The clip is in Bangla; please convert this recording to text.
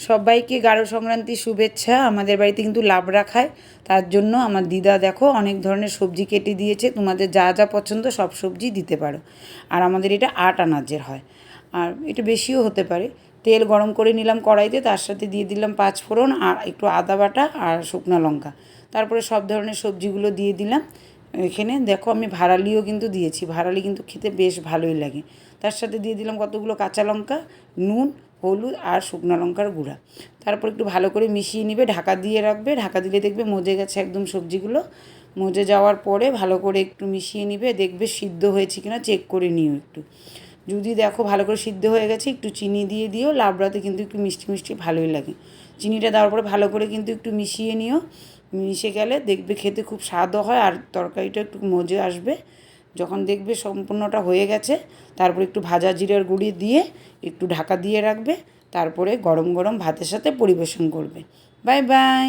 সবাইকে গাঢ় সংক্রান্তির শুভেচ্ছা। আমাদের বাড়িতে কিন্তু লাবড়া খায়। তার জন্য আমার দিদা দেখো অনেক ধরনের সবজি কেটে দিয়েছে। তোমাদের যা যা পছন্দ সব সবজি দিতে পারো। আর আমাদের এটা আট আনাজের হয়। আর এটা বেশিও হতে পারে। তেল গরম করে নিলাম কড়াইতে, তার সাথে দিয়ে দিলাম পাঁচ ফোড়ন আর একটু আদা বাটা আর শুকনো লঙ্কা। তারপরে সব ধরনের সবজিগুলো দিয়ে দিলাম। এখানে দেখো আমি ভাড়ালিও কিন্তু দিয়েছি। ভাড়ালি কিন্তু খেতে বেশ ভালোই লাগে। তার সাথে দিয়ে দিলাম কতগুলো কাঁচা লঙ্কা, নুন হলুদ আর শুকনো লঙ্কার গুঁড়া। তারপর একটু ভালো করে মিশিয়ে নিবে, ঢাকা দিয়ে রাখবে। ঢাকা দিলে দেখবে মজে গেছে একদম সবজিগুলো। মজে যাওয়ার পরে ভালো করে একটু মিশিয়ে নিবে, দেখবে সিদ্ধ হয়েছে কিনা চেক করে নিও একটু। যদি দেখো ভালো করে সিদ্ধ হয়ে গেছে, একটু চিনি দিয়ে দিও, লাবড়াতে কিন্তু একটু মিষ্টি মিষ্টি ভালোই লাগে। চিনিটা দেওয়ার পরে ভালো করে কিন্তু একটু মিশিয়ে নিও। মিশে গেলে দেখবে খেতে খুব স্বাদও হয় আর তরকারিটা একটু মজে আসবে। যখন দেখবে সম্পূর্ণটা হয়ে গেছে, তারপর একটু ভাজা জিরের গুঁড়ি দিয়ে একটু ঢাকা দিয়ে রাখবে, তারপরে গরম গরম ভাতের সাথে পরিবেশন করবে। Bye bye!